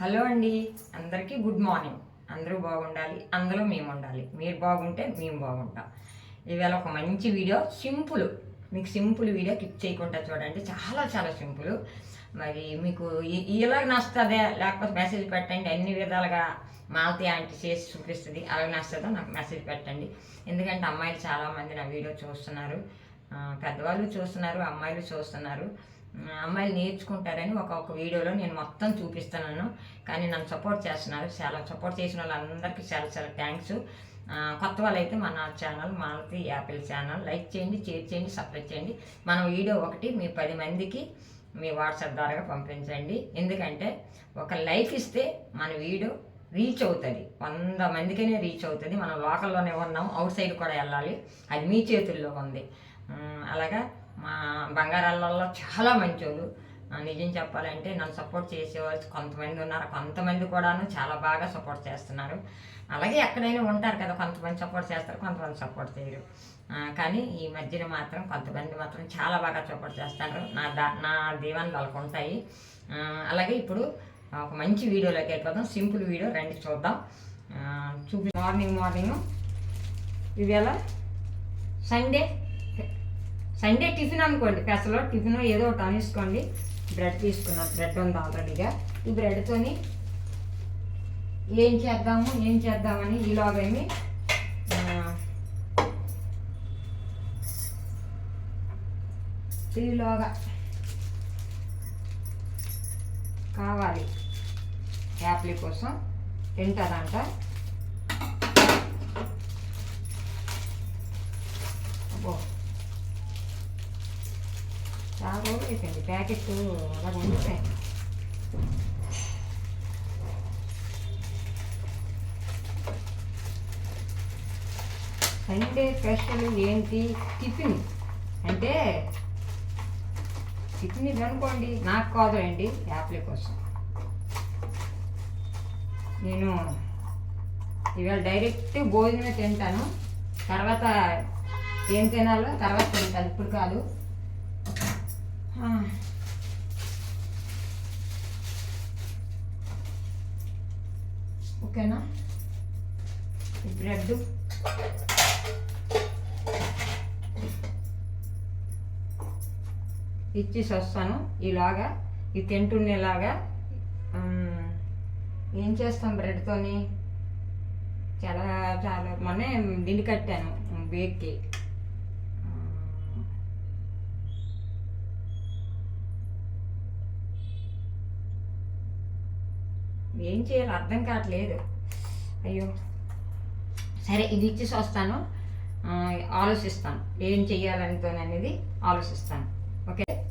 Hello అండి అందరికీ good morning. అందరూ బాగుండాలి అందరూ మేము ఉండాలి మీరు బాగుంటే మేము బాగుంటాం. ఇవాళ ఒక మంచి వీడియో సింపుల్. మీకు సింపుల్ వీడియో క్లిక్ చేయకుండా చూడండి. చాలా చాలా సింపుల్. మరి మీకు ఈ- ఇలా నచ్చుతుందే? లేకపోతే మెసేజ్ పెట్టండి. అన్ని విధాలుగా మాలతి ఆంటీ చేసి చూపిస్తుంది. అలా నచ్చుతుందో? నాకు మెసేజ్ పెట్టండి. ఎందుకంటే అమ్మాయిలు చాలామంది నా వీడియో చూస్తున్నారు. పెద్దవాళ్ళు చూస్తున్నారు అమ్మాయిలు చూస్తున్నారు. అమ్మాయిలు నేర్చుకుంటారని ఒక్కొక్క వీడియోలో నేను మొత్తం చూపిస్తున్నాను. కానీ నన్ను సపోర్ట్ చేస్తున్నారు. చాలా సపోర్ట్ చేసిన వాళ్ళందరికీ చాలా చాలా థ్యాంక్స్ కొత్త వాళ్ళైతే మన channel Malathi apple channel like చేయండి షేర్ చేయండి సబ్స్క్రైబ్ చేయండి. మన వీడియో ఒకటి మీ పది మందికి మీ వాట్సాప్ ద్వారా పంపించండి. ఎందుకంటే ఒక లైక్ ఇస్తే మన వీడియో రీచ్ అవుతుంది. వంద మందికైనా రీచ్ అవుతుంది. మనం లోకల్లోనే ఉన్నాం. అవుట్ సైడ్ కూడా వెళ్ళాలి. అది మీ చేతుల్లో ఉంది. అలాగా మా బంగారాలలో చాలా మంచోళ్ళు. నిజం చెప్పాలంటే నన్ను సపోర్ట్ చేసేవాళ్ళు కొంతమంది ఉన్నారు. కొంతమంది కూడాను చాలా బాగా సపోర్ట్ చేస్తున్నారు. అలాగే ఎక్కడైనా ఉంటారు కదా కొంతమంది సపోర్ట్ చేస్తారు కొంతమంది సపోర్ట్ చేయరు. కానీ ఈ మధ్యన మాత్రం కొంతమంది మాత్రం చాలా బాగా సపోర్ట్ చేస్తారు. నా దా నా దీవెనలు వాళ్ళకు ఉంటాయి. అలాగే ఇప్పుడు ఒక మంచి వీడియోలోకి వెళ్ళిపోదాం. సింపుల్ వీడియో రండి చూద్దాం. చూపి మార్నింగ్ మార్నింగ్. ఇవాళ సండే. సండే టిఫిన్ అనుకోండి. పెసలో టిఫిన్ ఏదో ఒకటి అనేసుకోండి. బ్రెడ్ తీసుకున్నాం. బ్రెడ్ ఉంది ఆల్రెడీగా ఈ బ్రెడ్తోని ఏం చేద్దాము ఏం చేద్దామని ఈలోగేమి ఈలోగా కావాలి. యాప్లీ కోసం తింటుందంట అబ్బో చాలా రోజులు అయిపోయింది ప్యాకెట్ అలా ఉండిపోయి సండే స్పెషల్ ఏంటి? టిఫిన్. అంటే టిఫిన్ ఇది అనుకోండి నాకు కాదులేండి యాప్ల కోసం. నేను ఇవాళ డైరెక్ట్ భోజనమే తింటాను. తర్వాత ఏం తినాలో తర్వాత తింటాను. ఇప్పుడు కాదు. ఓకేనా? బ్రెడ్. ఇచ్చేసి వస్తాను. ఇలాగా ఇది తింటుండేలాగా ఏం చేస్తాం బ్రెడ్తోని? చాలా చాలా మొన్నే దిండి కట్టాను బేక్కి. ఏం చేయాలో అర్థం కావట్లేదు. అయ్యో. సరే ఇది ఇచ్చేసి వస్తాను. ఆలోచిస్తాను. ఏం చెయ్యాలనితో అనేది ఆలోచిస్తాను. ఓకే?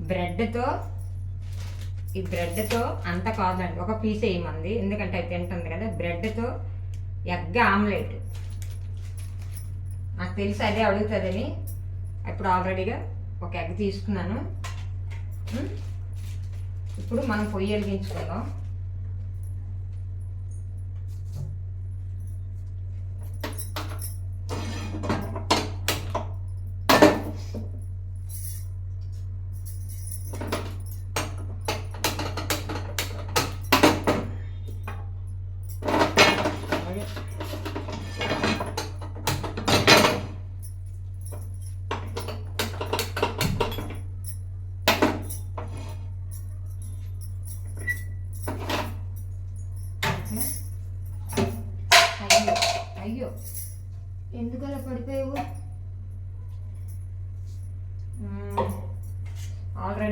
బ్రెడ్తో ఈ బ్రెడ్తో అంత కాదండి. ఒక పీస్ వేయమంది. ఎందుకంటే అది తింటుంది కదా. బ్రెడ్తో ఎగ్ ఆమ్లెట్. నాకు తెలిసి అదే అడుగుతుందని ఇప్పుడు ఆల్రెడీగా ఒక ఎగ్ తీసుకున్నాను. ఇప్పుడు మనం పొయ్యి వెలిగించుకుందాం.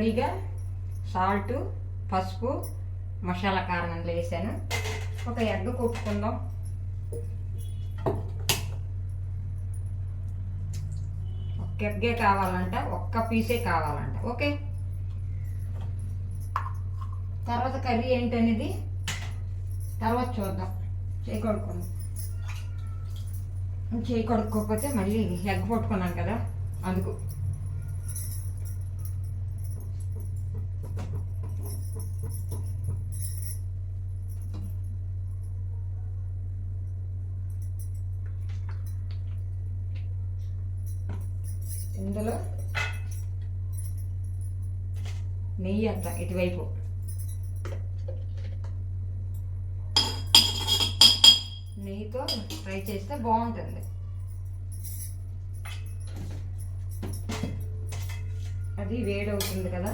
ఆల్రెడీగా సాల్ట్ పసుపు మసాలా కారం అందులో వేసాను. ఒక ఎగ్ కొట్టుకుందాం. ఒక్క ఎగ్గే కావాలంట ఒక్క పీసే కావాలంట. ఓకే? తర్వాత కర్రీ ఏంటనేది తర్వాత చూద్దాం. చేయి కొడుకుందాం చేయి కడుక్కోకపోతే మళ్ళీ ఎగ్ పట్టుకున్నాను కదా అందుకు. ఇందులో నెయ్యి అంత ఇటువైపు. నెయ్యితో ఫ్రై చేస్తే బాగుంటుంది. అది వేడవుతుంది కదా.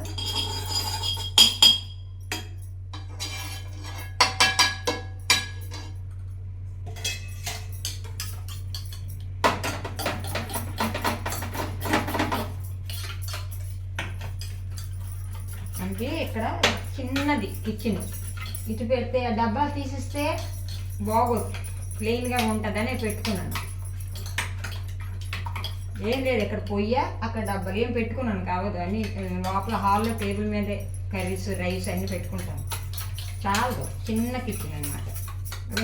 ఇక్కడ చిన్నది కిచెన్ ఇటు పెడితే ఆ డబ్బా తీసిస్తే బాగోదు. ప్లెయిన్గా ఉంటుందని పెట్టుకున్నాను. ఏం లేదు ఇక్కడ పొయ్య అక్కడ డబ్బాలు ఏం పెట్టుకున్నాను కావద్దు. అని లోపల హాల్లో టేబుల్ మీదే కర్రీస్ రైస్ అన్నీ పెట్టుకుంటాను. చాలు చిన్న కిచెన్ అనమాట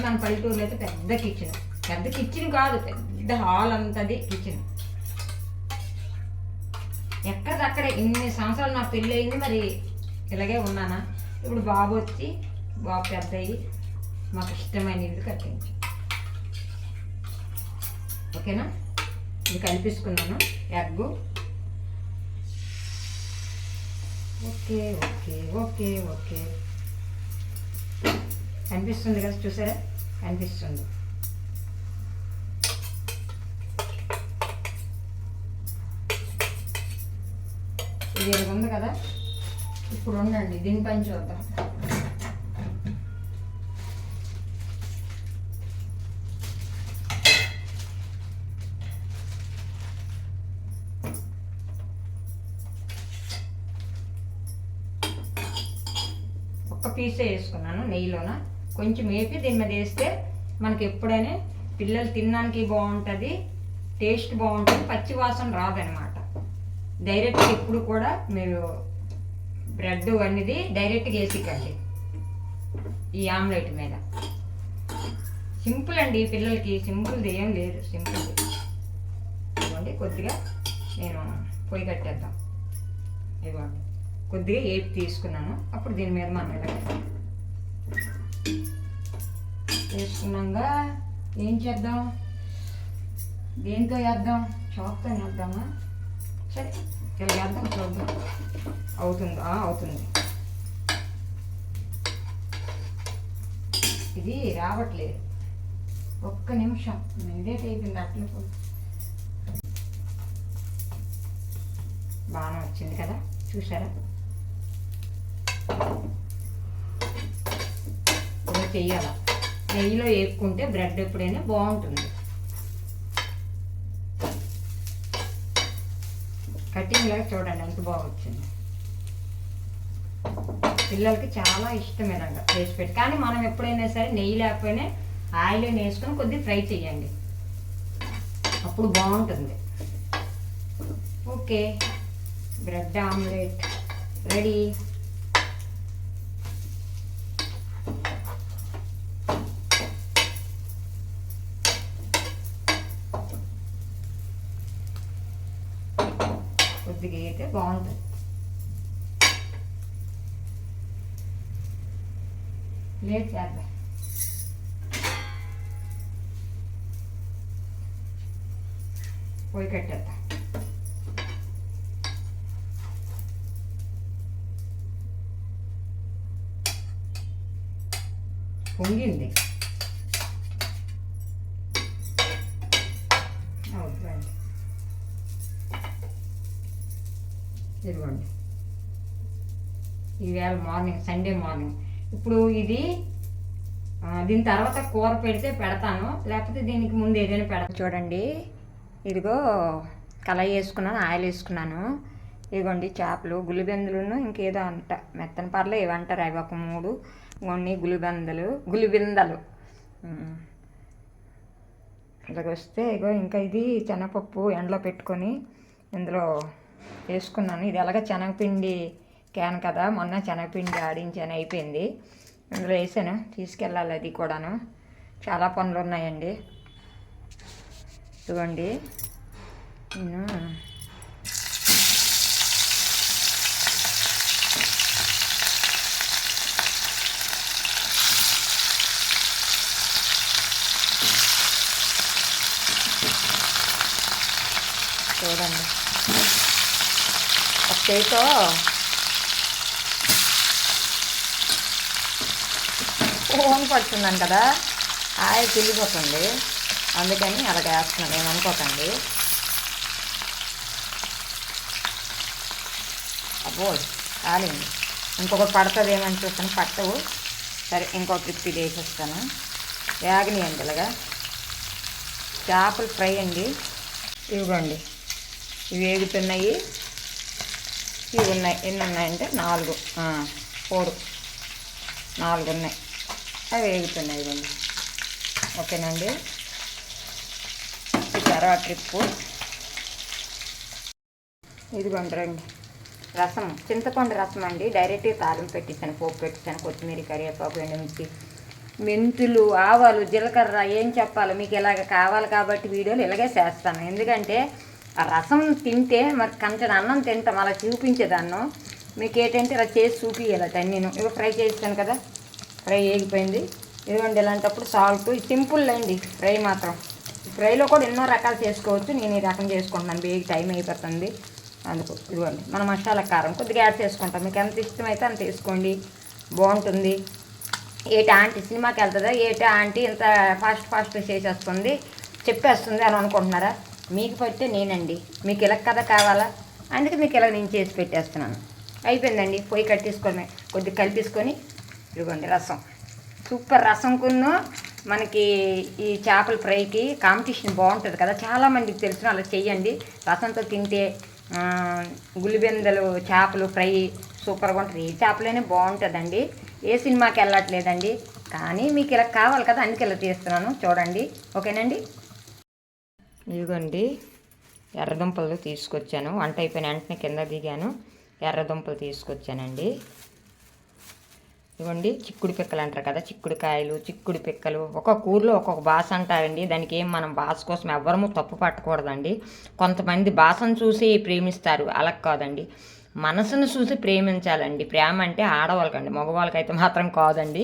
మన పల్లెటూరులో అయితే పెద్ద కిచెన్ పెద్ద కిచెన్ కాదు పెద్ద హాల్ అంతది కిచెన్ ఎక్కడిదక్కడే ఇన్ని సంవత్సరాలు నాకు పెళ్ళి అయింది మరి ఇలాగే ఉన్నానా? ఇప్పుడు బాబు వచ్చి బాబు పెద్ద అయ్యి మాకు ఇష్టమైన ఇల్లు కట్టింది ఓకేనా? ఇది కలిపిసుకున్నాను. Egg. Okay okay okay okay. కనిపిస్తుంది కదా చూసారా? కనిపిస్తుంది. ఇది ఉంది కదా? ఇప్పుడు ఉండండి దీనిపైన చూద్దాం. ఒక్క పీసే వేసుకున్నాను నెయ్యిలోన. కొంచెం వేపి దీని మీద వేస్తే మనకి ఎప్పుడైనా పిల్లలు తినడానికి బాగుంటుంది టేస్ట్ బాగుంటుంది పచ్చి వాసన రాదనమాట. డైరెక్ట్గా ఎప్పుడు కూడా మీరు బ్రెడ్ అనేది డైరెక్ట్గా వేసికండి ఈ ఆమ్లెట్ మీద. సింపుల్ అండి పిల్లలకి సింపుల్ది ఏం లేదు సింపుల్ ఇవ్వండి కొద్దిగా నేను పొయ్యి కట్టేద్దాం. ఇవ్వండి కొద్దిగా ఏపి తీసుకున్నాను. అప్పుడు దీని మీద మనం ఇలా ఏం చేద్దాం? దేంతో వేద్దాం? చాక్తో వేద్దామా? సరే. ఇలా వేద్దాం చూద్దాం అవుతుంది. అవుతుంది. ఇది రావట్లేదు. ఒక్క నిమిషం. నిండేట్ అయిపోయింది అట్లా బాగానే వచ్చింది కదా? చూసారా ఇలా చెయ్యాలా? నెయ్యిలో వేపుకుంటే బ్రెడ్ ఎప్పుడైనా బాగుంటుంది. కటింగ్ చూడండి ఎంత బాగా వచ్చింది పిల్లలకి చాలా ఇష్టం ఇలాగా చేసి పెట్టి కానీ మనం ఎప్పుడైనా సరే నెయ్యి లేకపోయినా ఆయిల్ వేసుకొని కొద్దిగా ఫ్రై చేయండి అప్పుడు బాగుంటుంది. ఓకే. Bread omelette. రెడీ కొద్దిగా అయితే బాగుంటుంది లేట్ చేద్దాం పోయి కట్టేద్దాం. పొంగింది. అవుతుందండి ఇదిగోండి. ఈవేళ మార్నింగ్ సండే మార్నింగ్. ఇప్పుడు ఇది దీని తర్వాత కూర పెడితే పెడతాను. లేకపోతే దీనికి ముందు ఏదైనా పెడతాను చూడండి ఇదిగో కళాయి వేసుకున్నాను ఆయిల్ వేసుకున్నాను. ఇదిగోండి చేపలు గులిబెందులను ఇంకేదో అంట. మెత్తన పర్లే ఏమంటారు అవి ఒక మూడు. కొన్ని గులిబెందలు గులిబిందలు ఇలాగ వస్తే ఇగో ఇంకా ఇది శనగపప్పు ఎండలో పెట్టుకొని ఇందులో వేసుకున్నాను. ఇది ఎలాగ శనగపిండి క్యాన్ కదా మొన్న శనగపిండి ఆడించాను అయిపోయింది. ఇందులో వేసాను తీసుకెళ్ళాలి అది కూడాను. చాలా పనులు ఉన్నాయండి. ఇదిగోండి. నేను చూడండి. ఒక చేతో ఫోన్ పడుతున్నాను కదా. ఆయిల్ తిరిగిపోతుంది అందుకని అలా వేస్తున్నాను ఏమనుకోకండి అబ్బో కాలింది ఇంకొకటి పడుతుంది ఏమని చూస్తాను. పట్టవు. సరే ఇంకో ట్రిప్ ఇది వేసేస్తాను వేగనియండి ఇలాగా. చేపలు ఫ్రై అండి. ఇవ్వండి. ఇవి వేగుతున్నాయి ఇవి ఉన్నాయి. ఎన్ని ఉన్నాయంటే నాలుగు. ఫోర్ నాలుగు ఉన్నాయి. అవి వేగుతున్నాయి ఇవ్వండి. ఓకేనండి? తర్వాత ట్రిప్పు. ఇదిగోండి రండి. రసం చింతపండు రసం అండి. డైరెక్ట్గా తాళం పెట్టించాను పోపు పెట్టించాను కొత్తిమీర కరివేపాకు ఎండుమిర్చి మెంతులు ఆవాలు జీలకర్ర ఏం చెప్పాలి మీకు ఇలాగ కావాలి కాబట్టి వీడియోలు ఇలాగే చేస్తాను. ఎందుకంటే ఆ రసం తింటే మరి కంచెన అన్నం తింటాం అలా చూపించేదాన్నం. మీకు ఏంటంటే ఇలా చేసి చూపించాలి నేను. ఇవి ఫ్రై చేస్తాను కదా. ఫ్రై వేగిపోయింది ఇదిగోండి ఇలాంటప్పుడు సాల్ట్ సింపుల్ అండి. ఫ్రై మాత్రం. ఫ్రైలో కూడా ఎన్నో రకాలు చేసుకోవచ్చు. నేను ఈ రకం చేసుకుంటున్నాను. బేగి టైం అయిపోతుంది. అందుకు ఇదిగోండి. మన మసాలా కారం కొద్దిగా యాడ్ చేసుకుంటాం. మీకు ఎంత ఇష్టమైతే అంత వేసుకోండి. బాగుంటుంది. ఏటి ఆంటీ సినిమాకి వెళ్తుందా? ఏటి ఆంటీ ఇంత ఫాస్ట్ ఫాస్ట్ చేసేస్తుంది? చెప్పేస్తుంది అని అనుకుంటున్నారా? మీకు పడితే నేనండి. మీకు ఇలా కథ కావాలా? అందుకే మీకు ఇలా నేను చేసి పెట్టేస్తున్నాను. అయిపోయిందండి. పొయ్యి కట్టేసుకొని కొద్దిగా కలిపేసుకొని ఇదిగోండి రసం. సూపర్ రసం కున్ను. మనకి ఈ చేపల ఫ్రైకి కాంపిటీషన్ బాగుంటుంది కదా. చాలామందికి తెలుసు అలా చెయ్యండి. రసంతో తింటే ఆ, గులిబెందలు చేపలు ఫ్రై సూపర్గా ఉంటుంది. ఏ చేపలైనా బాగుంటుందండి. ఏ సినిమాకి వెళ్ళట్లేదండి. కానీ మీకు ఇలా కావాలి కదా అందుకే ఇలా చేస్తున్నాను. చూడండి. ఓకేనండి? ఇదిగోండి. ఎర్రదుంపలు తీసుకొచ్చాను. వంట అయిపోయిన వెంటనే కింద దిగాను. ఎర్రదుంపలు తీసుకొచ్చానండి. ఇవ్వండి. చిక్కుడు పిక్కలు అంటారు కదా చిక్కుడుకాయలు చిక్కుడు పిక్కలు. ఒక్కొక్క ఊర్లో ఒక్కొక్క భాష అంటారండి. దానికి ఏం మనం భాష కోసం ఎవ్వరము తప్పు పట్టకూడదండి. కొంతమంది భాషను చూసి ప్రేమిస్తారు. అలా కాదండి. మనసును చూసి ప్రేమించాలండి. ప్రేమ అంటే ఆడవాళ్ళకండి. మగవాళ్ళకైతే మాత్రం కాదండి.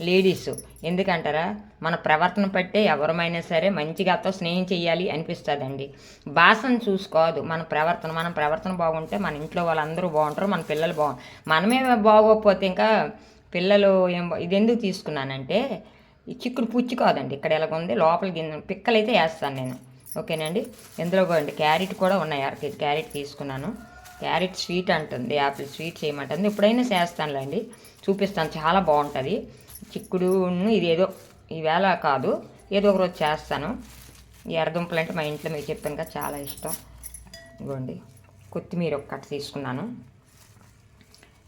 లేడీస్ ఎందుకంటారా? మన ప్రవర్తన పట్టే ఎవరమైనా సరే మంచిగా అతో స్నేహం చేయాలి అనిపిస్తుందండి. భాషను చూసుకోదు మన ప్రవర్తన మన ప్రవర్తన బాగుంటే మన ఇంట్లో వాళ్ళందరూ బాగుంటారు మన పిల్లలు బాగుంటారు మనమే బాగోకపోతే ఇంకా పిల్లలు ఏం ఇది ఎందుకు తీసుకున్నానంటే ఈ చిక్కుడు పుచ్చి కాదండి. ఇక్కడ ఎలాగ ఉంది? లోపల గిన్నె పిక్కలైతే వేస్తాను నేను. ఓకేనండి? ఇందులో అండి క్యారెట్ కూడా ఉన్నాయి. అర కేజీ క్యారెట్ తీసుకున్నాను. క్యారెట్ స్వీట్ అంటుంది. యాపిల్ స్వీట్ చేయమంటుంది. ఎప్పుడైనా చేస్తానులేండి. చూపిస్తాను. చాలా బాగుంటుంది. చిక్కుడును ఇది ఏదో ఈవేళ కాదు. ఏదో ఒక రోజు చేస్తాను. ఈ ఎర్రదుంపలు అంటే మా ఇంట్లో మీకు చెప్పాను కదా చాలా ఇష్టం. ఇదిగోండి. కొత్తిమీర ఒక కట్ట తీసుకున్నాను.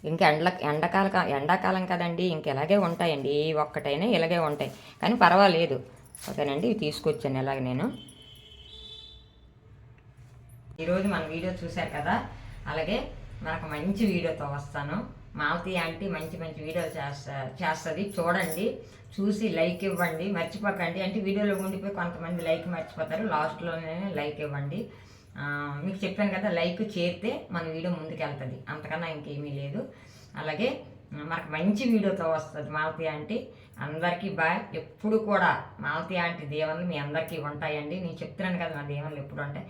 ఇంకా ఎండ ఎండాకాలం ఎండాకాలం కదండి ఇంక ఇలాగే ఉంటాయండి. ఏ ఒక్కటైనా ఇలాగే ఉంటాయి. కానీ పర్వాలేదు. ఓకేనండి ఇవి తీసుకొచ్చాను ఇలాగ నేను. ఈరోజు మన వీడియో చూశారు కదా? అలాగే మనకు మంచి వీడియోతో వస్తాను. మాలతి ఆంటీ మంచి మంచి వీడియోలు చేస్తా చేస్తుంది. చూడండి చూసి లైక్ ఇవ్వండి. మర్చిపోకండి. అంటే వీడియోలో ఉండిపోయి కొంతమంది లైక్ మర్చిపోతారు. లాస్ట్లోనే లైక్ ఇవ్వండి. మీకు చెప్పాను కదా లైక్ చేరితే మన వీడియో ముందుకు వెళ్తుంది అంతకన్నా ఇంకేమీ లేదు. అలాగే మనకు మంచి వీడియోతో వస్తుంది మాలతి ఆంటీ. అందరికీ బాయ్. ఎప్పుడు కూడా మాలతి ఆంటీ దీవెనలు మీ అందరికీ ఉంటాయండి. నేను చెప్తున్నాను కదా నా దీవెనలు ఎప్పుడు ఉంటాయి.